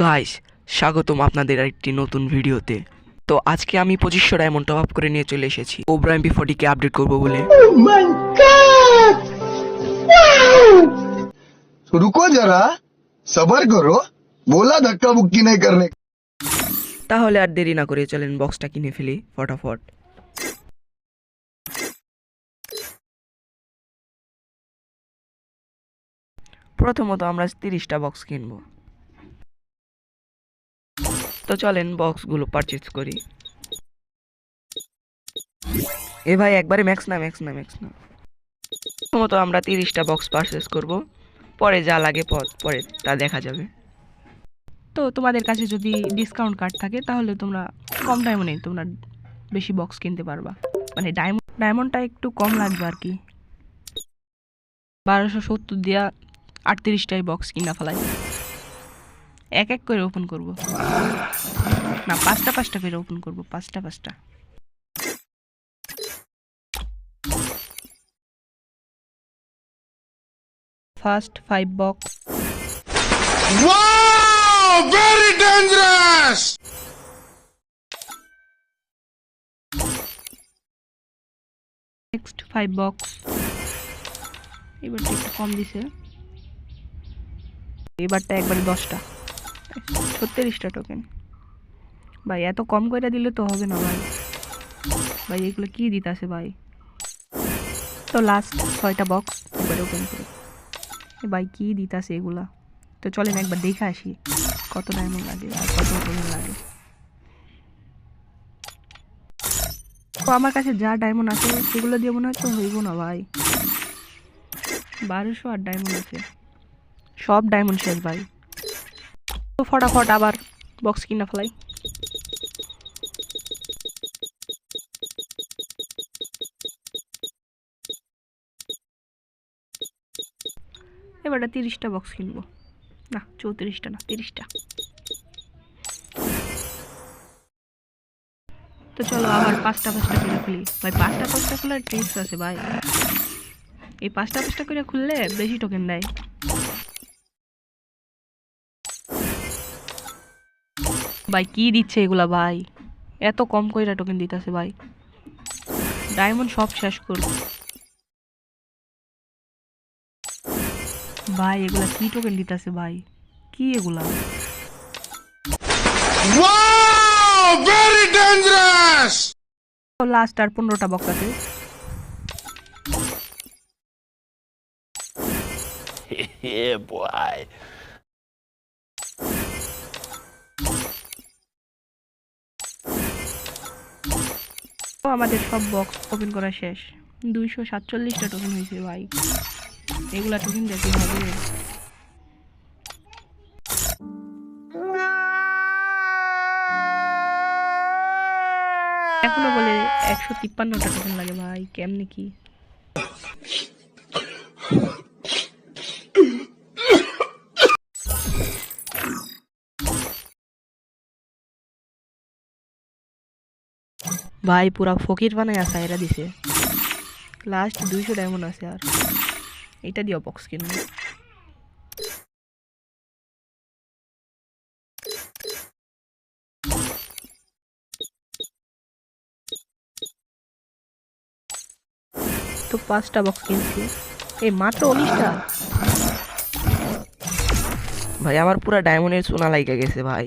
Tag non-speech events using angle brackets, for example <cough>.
Guys স্বাগতম আপনাদের একটি নতুন ভিডিওতে। তো আজকে আমি পঁচিশশো ডায়মন্ড টপ আপ করে নিয়ে চলে এসেছি। ওব্রাইম পি ফোর্টিকে আপডেট করব বলে। রুকো যারা সবার করো বলা ধাক্কা মুক্তি নাই করনে তাহলে আর দেরি না করে চলেন বক্সটা কিনে ফেলি ফটাফট। প্রথমত আমরা তিরিশটা বক্স কিনবো। তো চলেন বক্সগুলো পারচেজ করি। এ ভাই, একবারে ম্যাক্স না ম্যাক্স না ম্যাক্স না। প্রথমত আমরা তিরিশটা বক্স পারচেজ করব। পরে যা লাগে পরে তা দেখা যাবে। তো তোমাদের কাছে যদি ডিসকাউন্ট কার্ড থাকে, তাহলে তোমরা কম ডায়মন্ডে তোমরা বেশি বক্স কিনতে পারবা। মানে ডায়মন্ড ডায়মন্ডটা একটু কম লাগবে আর কি। বারোশো সত্তর দিয়া আটত্রিশটাই বক্স কিনা ফেলাই এক এক করে ওপেন করব। না পাঁচটা পাঁচটা করে ওপেন করব পাঁচটা পাঁচটা। First five box! Very dangerous! Next five box এবারটা একটু কম দিছে। এবারটা একবারে দশটা। ছত্রিশটা টোকেন ভাই, এত কম করে দিলে তো হবে না ভাই। ভাই, এগুলো কি দিতাছে ভাই? তো লাস্ট ছয়টা বক্স একবার ওপেন করে। ভাই, কি দিতাছে এগুলা? তো চলেন একবার দেখে আসি, কত ডায়মন্ড লাগে আর কত টোকেন লাগে। তো আমার কাছে যা ডায়মন্ড আছে, সেগুলো দিয়ে মনে তো হইব না ভাই। বারোশো আর ডায়মন্ড আছে। সব ডায়মন্ড শেষ ভাই। তো ফটাফট আবার বক্স কিনা ফেলাই। এবারটা তিরিশটা বক্স কিনবো। না, চৌত্রিশটা না, তিরিশটা। তো চলো আবার পাঁচটা পাঁচটা করে খুলি। ভাই, পাঁচটা পাঁচটা খোলার ট্রিক্স আছে ভাই। এই পাঁচটা পাঁচটা করে খুললে বেশি টোকেন দেয়। ভাই কি দিচ্ছে এগুলা ভাই? এত কম কইরা টোকেন দিতেছে ভাই। ডায়মন্ড সব শেষ করব। ভাই এগুলা কি টোকেন দিতেছে ভাই? কি এগুলা! লাস্ট আর পনেরোটা বক্স আছে। <laughs> Yeah, boy. আমাদের সব বক্স ওপেন করা শেষ। দুইশো সাতচল্লিশটা টোকেন হয়েছে ভাই। এগুলা টোকেন দেখতে হবে। এখনও বলে একশো তিপ্পান্নটা টোকেন লাগে ভাই, কেমনে কি? ভাই, পুরা ফকির বানায় আসা এরা দিছে। লাস্ট দুইশো ডায়মন্ড আছে আর। এটা দিও বক্স কিনবো। তো পাঁচটা বক্স কিনছি। এই মাত্র উনিশটা। ভাই, আমার পুরা ডায়মন্ডের সোনা লাইগা গেছে, ভাই।